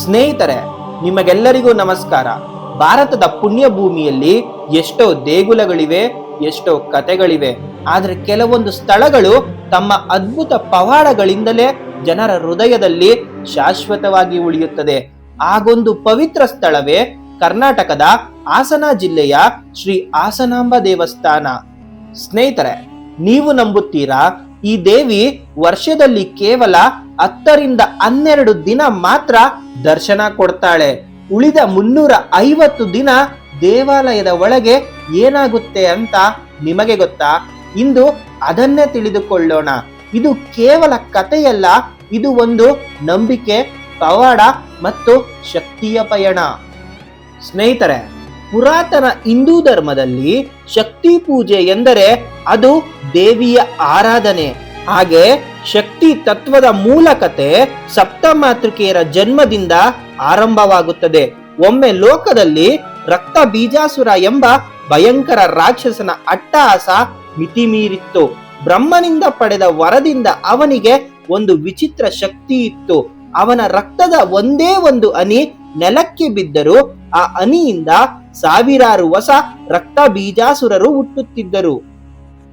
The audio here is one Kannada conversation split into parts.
ಸ್ನೇಹಿತರೆ, ನಿಮಗೆಲ್ಲರಿಗೂ ನಮಸ್ಕಾರ. ಭಾರತದ ಪುಣ್ಯ ಭೂಮಿಯಲ್ಲಿ ಎಷ್ಟೋ ದೇಗುಲಗಳಿವೆ, ಎಷ್ಟೋ ಕತೆಗಳಿವೆ ಆದರೆ ಕೆಲವೊಂದು ಸ್ಥಳಗಳು ತಮ್ಮ ಅದ್ಭುತ ಪವಾಡಗಳಿಂದಲೇ ಜನರ ಹೃದಯದಲ್ಲಿ ಶಾಶ್ವತವಾಗಿ ಉಳಿಯುತ್ತದೆ. ಆಗೊಂದು ಪವಿತ್ರ ಸ್ಥಳವೇ ಕರ್ನಾಟಕದ ಹಾಸನ ಜಿಲ್ಲೆಯ ಶ್ರೀ ಹಾಸನಾಂಬ ದೇವಸ್ಥಾನ. ಸ್ನೇಹಿತರೆ, ನೀವು ನಂಬುತ್ತೀರಾ ಈ ದೇವಿ ವರ್ಷದಲ್ಲಿ ಕೇವಲ ಹತ್ತರಿಂದ ಹನ್ನೆರಡು ದಿನ ಮಾತ್ರ ದರ್ಶನ ಕೊಡ್ತಾಳೆ. ಉಳಿದ ಮುನ್ನೂರ ಐವತ್ತು ದಿನ ದೇವಾಲಯದ ಒಳಗೆ ಏನಾಗುತ್ತೆ ಅಂತ ನಿಮಗೆ ಗೊತ್ತಾ? ಇಂದು ಅದನ್ನೇ ತಿಳಿದುಕೊಳ್ಳೋಣ. ಇದು ಕೇವಲ ಕಥೆಯಲ್ಲ, ಇದು ಒಂದು ನಂಬಿಕೆ, ಪವಾಡ ಮತ್ತು ಶಕ್ತಿಯ ಪಯಣ. ಸ್ನೇಹಿತರೆ ಪುರಾತನ ಹಿಂದೂ ಧರ್ಮದಲ್ಲಿ ಶಕ್ತಿ ಪೂಜೆ ಎಂದರೆ ಅದು ದೇವಿಯ ಆರಾಧನೆ. ಹಾಗೆ ಶಕ್ತಿ ತತ್ವದ ಮೂಲಕತೆ ಸಪ್ತಮಾತೃಕೆಯರ ಜನ್ಮದಿಂದ ಆರಂಭವಾಗುತ್ತದೆ. ಒಮ್ಮೆ ಲೋಕದಲ್ಲಿ ರಕ್ತ ಬೀಜಾಸುರ ಎಂಬ ಭಯಂಕರ ರಾಕ್ಷಸನ ಅಟ್ಟಹಾಸ ಮಿತಿಮೀರಿತ್ತು. ಬ್ರಹ್ಮನಿಂದ ಪಡೆದ ವರದಿಂದ ಅವನಿಗೆ ಒಂದು ವಿಚಿತ್ರ ಶಕ್ತಿ ಇತ್ತು. ಅವನ ರಕ್ತದ ಒಂದೇ ಒಂದು ಹನಿ ನೆಲಕ್ಕೆ ಬಿದ್ದರೂ ಆ ಅನಿಯಿಂದ ಸಾವಿರಾರು ಹೊಸ ರಕ್ತ ಬೀಜಾಸುರರು ಹುಟ್ಟುತ್ತಿದ್ದರು.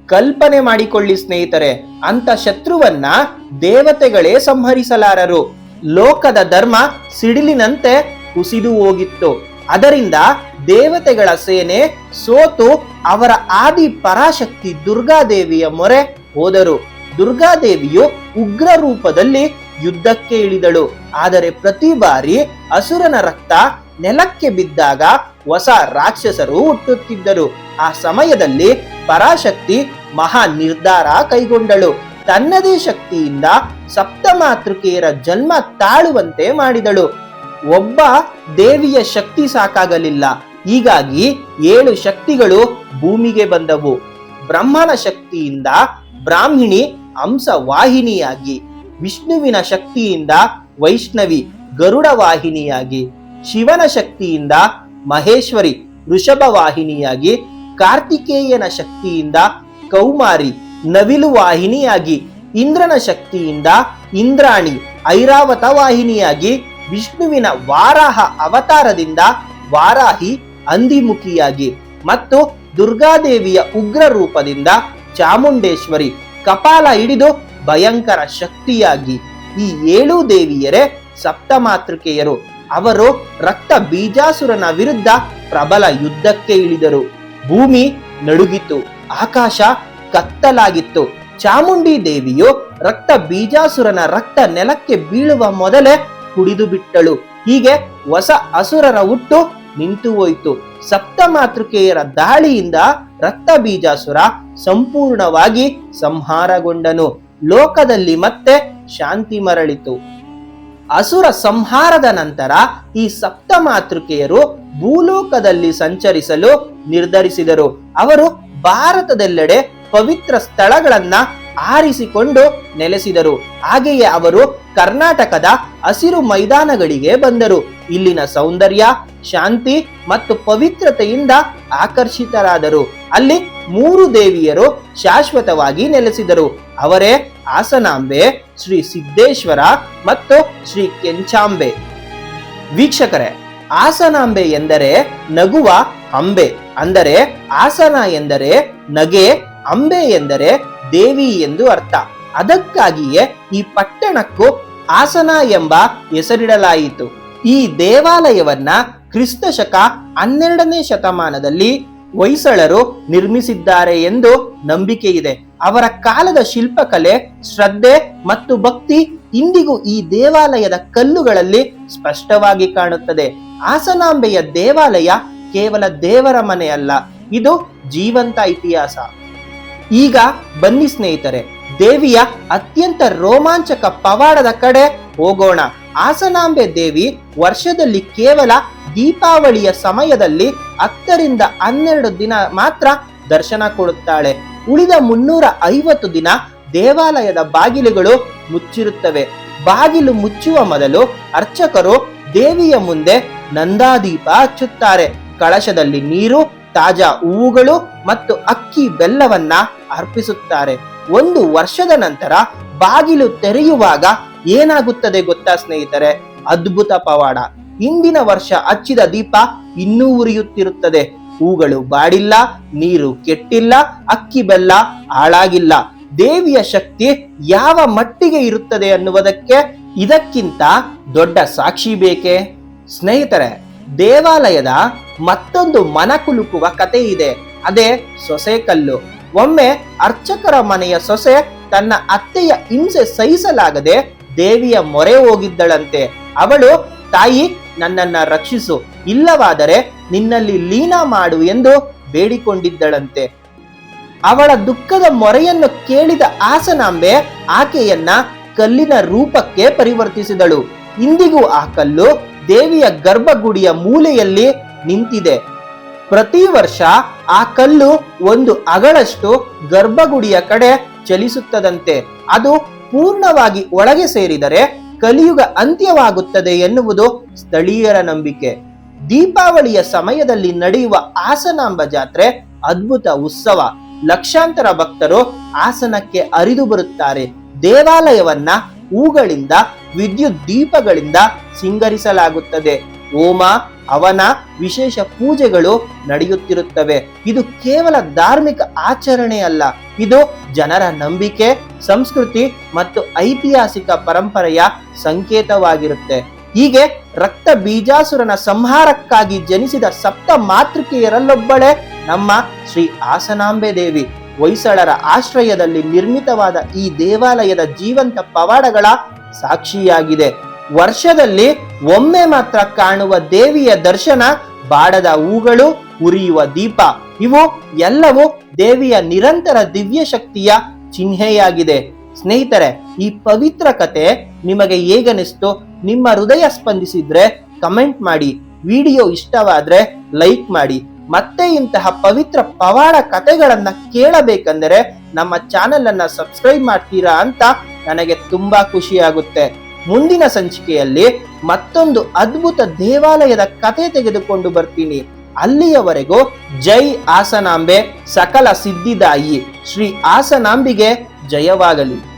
ಕಲ್ಪನೆ ಮಾಡಿಕೊಳ್ಳಿ ಸ್ನೇಹಿತರೆ ಅಂತ ಶತ್ರುವನ್ನ ದೇವತೆಗಳೇ ಸಂಹರಿಸಲಾರರು. ಲೋಕದ ಧರ್ಮ ಸಿಡಿಲಿನಂತೆ ಕುಸಿದು ಹೋಗಿತ್ತು. ಅದರಿಂದ ದೇವತೆಗಳ ಸೇನೆ ಸೋತು ಅವರ ಆದಿ ಪರಾಶಕ್ತಿ ದುರ್ಗಾದೇವಿಯ ಮೊರೆ ಹೋದರು. ದುರ್ಗಾದೇವಿಯು ಉಗ್ರ ರೂಪದಲ್ಲಿ ಯುದ್ಧಕ್ಕೆ ಇಳಿದಳು. ಆದರೆ ಪ್ರತಿ ಬಾರಿ ಅಸುರನ ರಕ್ತ ನೆಲಕ್ಕೆ ಬಿದ್ದಾಗ ಹೊಸ ರಾಕ್ಷಸರು ಹುಟ್ಟುತ್ತಿದ್ದರು. ಆ ಸಮಯದಲ್ಲಿ ಪರಾಶಕ್ತಿ ಮಹಾ ನಿರ್ಧಾರ ಕೈಗೊಂಡಳು. ತನ್ನದೇ ಶಕ್ತಿಯಿಂದ ಸಪ್ತಮಾತೃಕೆಯರ ಜನ್ಮ ತಾಳುವಂತೆ ಮಾಡಿದಳು. ಒಬ್ಬ ದೇವಿಯ ಶಕ್ತಿ ಸಾಕಾಗಲಿಲ್ಲ. ಹೀಗಾಗಿ ಏಳು ಶಕ್ತಿಗಳು ಭೂಮಿಗೆ ಬಂದವು. ಬ್ರಹ್ಮನ ಶಕ್ತಿಯಿಂದ ಬ್ರಾಹ್ಮಿಣಿ, ಹಂಸವಾಹಿನಿಯಾಗಿ, ವಿಷ್ಣುವಿನ ಶಕ್ತಿಯಿಂದ ವೈಷ್ಣವಿ ಗರುಡ ವಾಹಿನಿಯಾಗಿ, ಶಿವನ ಶಕ್ತಿಯಿಂದ ಮಹೇಶ್ವರಿ ವೃಷಭ ವಾಹಿನಿಯಾಗಿ, ಕಾರ್ತಿಕೇಯನ ಶಕ್ತಿಯಿಂದ ಕೌಮಾರಿ ನವಿಲು ವಾಹಿನಿಯಾಗಿ, ಇಂದ್ರನ ಶಕ್ತಿಯಿಂದ ಇಂದ್ರಾಣಿ ಐರಾವತ ವಾಹಿನಿಯಾಗಿ, ವಿಷ್ಣುವಿನ ವಾರಾಹ ಅವತಾರದಿಂದ ವಾರಾಹಿ ಅಂದಿಮುಖಿಯಾಗಿ ಮತ್ತು ದುರ್ಗಾದೇವಿಯ ಉಗ್ರ ರೂಪದಿಂದ ಚಾಮುಂಡೇಶ್ವರಿ ಕಪಾಲ ಹಿಡಿದು ಭಯಂಕರ ಶಕ್ತಿಯಾಗಿ ಈ ಏಳು ದೇವಿಯರೇ, ಸಪ್ತಮಾತೃಕೆಯರು. ಅವರು ರಕ್ತ ಬೀಜಾಸುರನ ವಿರುದ್ಧ ಪ್ರಬಲ ಯುದ್ಧಕ್ಕೆ ಇಳಿದರು. ಭೂಮಿ ನಡುಗಿತು, ಆಕಾಶ ಕತ್ತಲಾಗಿತ್ತು. ಚಾಮುಂಡಿ ದೇವಿಯು ರಕ್ತ ಬೀಜಾಸುರನ ರಕ್ತ ನೆಲಕ್ಕೆ ಬೀಳುವ ಮೊದಲೇ ಕುಡಿದು ಬಿಟ್ಟಳು. ಹೀಗೆ ಹೊಸ ಅಸುರರ ಹುಟ್ಟು ನಿಂತು ಹೋಯಿತು. ಸಪ್ತ ಮಾತೃಕೆಯರ ದಾಳಿಯಿಂದ ರಕ್ತ ಬೀಜಾಸುರ ಸಂಪೂರ್ಣವಾಗಿ ಸಂಹಾರಗೊಂಡನು. ಲೋಕದಲ್ಲಿ ಮತ್ತೆ ಶಾಂತಿ ಮರಳಿತು. ಅಸುರ ಸಂಹಾರದ ನಂತರ ಈ ಸಪ್ತ ಮಾತೃಕೆಯರು ಭೂಲೋಕದಲ್ಲಿ ಸಂಚರಿಸಲು ನಿರ್ಧರಿಸಿದರು. ಅವರು ಭಾರತದೆಲ್ಲೆಡೆ ಪವಿತ್ರ ಸ್ಥಳಗಳನ್ನ ಆರಿಸಿಕೊಂಡು ನೆಲೆಸಿದರು. ಹಾಗೆಯೇ ಅವರು ಕರ್ನಾಟಕದ ಹಸಿರು ಮೈದಾನಗಳಿಗೆ ಬಂದರು. ಇಲ್ಲಿನ ಸೌಂದರ್ಯ, ಶಾಂತಿ ಮತ್ತು ಪವಿತ್ರತೆಯಿಂದ ಆಕರ್ಷಿತರಾದರು. ಅಲ್ಲಿ ಮೂರು ದೇವಿಯರು ಶಾಶ್ವತವಾಗಿ ನೆಲೆಸಿದರು. ಅವರೇ ಹಾಸನಾಂಬೆ, ಶ್ರೀ ಸಿದ್ದೇಶ್ವರ ಮತ್ತು ಶ್ರೀ ಕೆಂಚಾಂಬೆ. ವೀಕ್ಷಕರೇ ಆಸನಾಂಬೆ ಎಂದರೆ ನಗುವ ಅಂಬೆ. ಅಂದರೆ ಆಸನ ಎಂದರೆ ನಗೆ, ಅಂಬೆ ಎಂದರೆ ದೇವಿ ಎಂದು ಅರ್ಥ. ಅದಕ್ಕಾಗಿಯೇ ಈ ಪಟ್ಟಣಕ್ಕೂ ಆಸನ ಎಂಬ ಹೆಸರಿಡಲಾಯಿತು. ಈ ದೇವಾಲಯವನ್ನ ಕ್ರಿಸ್ತ ಶಕ ಹನ್ನೆರಡನೇ ಶತಮಾನದಲ್ಲಿ ಹೊಯ್ಸಳರು ನಿರ್ಮಿಸಿದ್ದಾರೆ ಎಂದು ನಂಬಿಕೆ ಇದೆ ಅವರ ಕಾಲದ ಶಿಲ್ಪಕಲೆ, ಶ್ರದ್ಧೆ ಮತ್ತು ಭಕ್ತಿ ಇಂದಿಗೂ ಈ ದೇವಾಲಯದ ಕಲ್ಲುಗಳಲ್ಲಿ ಸ್ಪಷ್ಟವಾಗಿ ಕಾಣುತ್ತದೆ. ಆಸನಾಂಬೆಯ ದೇವಾಲಯ ಕೇವಲ ದೇವರ ಮನೆಯಲ್ಲ, ಇದು ಜೀವಂತ ಇತಿಹಾಸ. ಈಗ ಬನ್ನಿ ಸ್ನೇಹಿತರೆ, ದೇವಿಯ ಅತ್ಯಂತ ರೋಮಾಂಚಕ ಪವಾಡದ ಕಡೆ ಹೋಗೋಣ. ಆಸನಾಂಬೆ ದೇವಿ ವರ್ಷದಲ್ಲಿ ಕೇವಲ ದೀಪಾವಳಿಯ ಸಮಯದಲ್ಲಿ ಹತ್ತರಿಂದ ಹನ್ನೆರಡು ದಿನ ಮಾತ್ರ ದರ್ಶನ ಕೊಡುತ್ತಾಳೆ. ಉಳಿದ ಮುನ್ನೂರ ಐವತ್ತು ದಿನ ದೇವಾಲಯದ ಬಾಗಿಲುಗಳು ಮುಚ್ಚಿರುತ್ತವೆ. ಬಾಗಿಲು ಮುಚ್ಚುವ ಮೊದಲು ಅರ್ಚಕರು ದೇವಿಯ ಮುಂದೆ ನಂದಾದೀಪ ಹಚ್ಚುತ್ತಾರೆ. ಕಳಶದಲ್ಲಿ ನೀರು, ತಾಜಾ ಹೂವುಗಳು ಮತ್ತು ಅಕ್ಕಿ ಬೆಲ್ಲವನ್ನ ಅರ್ಪಿಸುತ್ತಾರೆ. ಒಂದು ವರ್ಷದ ನಂತರ ಬಾಗಿಲು ತೆರೆಯುವಾಗ ಏನಾಗುತ್ತದೆ ಗೊತ್ತಾ ಸ್ನೇಹಿತರೆ? ಅದ್ಭುತ ಪವಾಡ. ಹಿಂದಿನ ವರ್ಷ ಹಚ್ಚಿದ ದೀಪ ಇನ್ನೂ ಉರಿಯುತ್ತಿರುತ್ತದೆ. ಹೂಗಳು ಬಾಡಿಲ್ಲ, ನೀರು ಕೆಟ್ಟಿಲ್ಲ, ಅಕ್ಕಿ ಬೆಲ್ಲ ಹಾಳಾಗಿಲ್ಲ. ದೇವಿಯ ಶಕ್ತಿ ಯಾವ ಮಟ್ಟಿಗೆ ಇರುತ್ತದೆ ಅನ್ನುವುದಕ್ಕೆ ಇದಕ್ಕಿಂತ ದೊಡ್ಡ ಸಾಕ್ಷಿ ಬೇಕೇ? ಸ್ನೇಹಿತರೆ, ದೇವಾಲಯದ ಮತ್ತೊಂದು ಮನಕುಲುಕುವ ಕತೆ ಇದೆ. ಅದೇ ಸೊಸೆ ಕಲ್ಲು. ಒಮ್ಮೆ ಅರ್ಚಕರ ಮನೆಯ ಸೊಸೆ ತನ್ನ ಅತ್ತೆಯ ಹಿಂಸೆ ಸಹಿಸಲಾಗದೆ ದೇವಿಯ ಮೊರೆ ಹೋಗಿದ್ದಳಂತೆ. ಅವಳು ತಾಯಿ ನನ್ನನ್ನ ರಕ್ಷಿಸು. ಇಲ್ಲವಾದರೆ ನಿನ್ನಲ್ಲಿ ಲೀನ ಮಾಡು ಎಂದು ಬೇಡಿಕೊಂಡಿದ್ದಳಂತೆ. ಅವಳ ದುಃಖದ ಮೊರೆಯನ್ನು ಕೇಳಿದ ಆಸನಾಂಬೆ ಆಕೆಯನ್ನ ಕಲ್ಲಿನ ರೂಪಕ್ಕೆ ಪರಿವರ್ತಿಸಿದಳು. ಇಂದಿಗೂ ಆ ಕಲ್ಲು ದೇವಿಯ ಗರ್ಭಗುಡಿಯ ಮೂಲೆಯಲ್ಲಿ ನಿಂತಿದೆ. ಪ್ರತಿ ವರ್ಷ ಆ ಕಲ್ಲು ಒಂದು ಅಗಳಷ್ಟು ಗರ್ಭಗುಡಿಯ ಕಡೆ ಚಲಿಸುತ್ತದಂತೆ. ಅದು ಪೂರ್ಣವಾಗಿ ಒಳಗೆ ಸೇರಿದರೆ ಕಲಿಯುಗ ಅಂತ್ಯವಾಗುತ್ತದೆ ಎನ್ನುವುದು ಸ್ಥಳೀಯರ ನಂಬಿಕೆ. ದೀಪಾವಳಿಯ ಸಮಯದಲ್ಲಿ ನಡೆಯುವ ಆಸನಾಂಬ ಜಾತ್ರೆ ಅದ್ಭುತ ಉತ್ಸವ. ಲಕ್ಷಾಂತರ ಭಕ್ತರು ಆಸನಕ್ಕೆ ಅರಿದು ಬರುತ್ತಾರೆ. ದೇವಾಲಯವನ್ನ ಹೂಗಳಿಂದ, ವಿದ್ಯುತ್ ದೀಪಗಳಿಂದ ಸಿಂಗರಿಸಲಾಗುತ್ತದೆ. ಹೋಮ ಅವನ ವಿಶೇಷ ಪೂಜೆಗಳು ನಡೆಯುತ್ತಿರುತ್ತವೆ. ಇದು ಕೇವಲ ಧಾರ್ಮಿಕ ಆಚರಣೆ ಅಲ್ಲ. ಇದು ಜನರ ನಂಬಿಕೆ, ಸಂಸ್ಕೃತಿ ಮತ್ತು ಐತಿಹಾಸಿಕ ಪರಂಪರೆಯ ಸಂಕೇತವಾಗಿರುತ್ತೆ. ಹೀಗೆ ರಕ್ತ ಬೀಜಾಸುರನ ಸಂಹಾರಕ್ಕಾಗಿ ಜನಿಸಿದ ಸಪ್ತ ಮಾತೃಕೆಯರಲ್ಲೊಬ್ಬಳೇ ನಮ್ಮ ಶ್ರೀ ಆಸನಾಂಬೆ ದೇವಿ. ಹೊಯ್ಸಳರ ಆಶ್ರಯದಲ್ಲಿ ನಿರ್ಮಿತವಾದ ಈ ದೇವಾಲಯದ ಜೀವಂತ ಪವಾಡಗಳ ಸಾಕ್ಷಿಯಾಗಿದೆ. ವರ್ಷದಲ್ಲಿ ಒಮ್ಮೆ ಮಾತ್ರ ಕಾಣುವ ದೇವಿಯ ದರ್ಶನ, ಬಾಡದ ಹೂಗಳು, ಉರಿಯುವ ದೀಪ, ಇವು ಎಲ್ಲವೂ ದೇವಿಯ ನಿರಂತರ ದಿವ್ಯ ಶಕ್ತಿಯ ಚಿಹ್ನೆಯಾಗಿದೆ. ಸ್ನೇಹಿತರೆ, ಈ ಪವಿತ್ರ ಕತೆ ನಿಮಗೆ ಹೇಗನಿಸ್ತು ನಿಮ್ಮ ಹೃದಯ ಸ್ಪಂದಿಸಿದ್ರೆ ಕಮೆಂಟ್ ಮಾಡಿ, ವಿಡಿಯೋ ಇಷ್ಟವಾದ್ರೆ ಲೈಕ್ ಮಾಡಿ, ಮತ್ತೆ ಇಂತಹ ಪವಿತ್ರ ಪವಾಡ ಕತೆಗಳನ್ನ ಕೇಳಬೇಕೆಂದರೆ ನಮ್ಮ ಚಾನೆಲ್ ಅನ್ನ ಸಬ್ಸ್ಕ್ರೈಬ್ ಮಾಡ್ತೀರಾ ಅಂತ ನನಗೆ ತುಂಬಾ ಖುಷಿಯಾಗುತ್ತೆ. ಮುಂದಿನ ಸಂಚಿಕೆಯಲ್ಲಿ ಮತ್ತೊಂದು ಅದ್ಭುತ ದೇವಾಲಯದ ಕತೆ ತೆಗೆದುಕೊಂಡು ಬರ್ತೀನಿ. ಅಲ್ಲಿಯವರೆಗೂ ಜೈ ಆಸನಾಂಬೆ ಸಕಲ ಸಿದ್ಧಿದಾಯಿ. ಶ್ರೀ ಆಸನಾಂಬಿಗೆ ಜಯವಾಗಲಿ.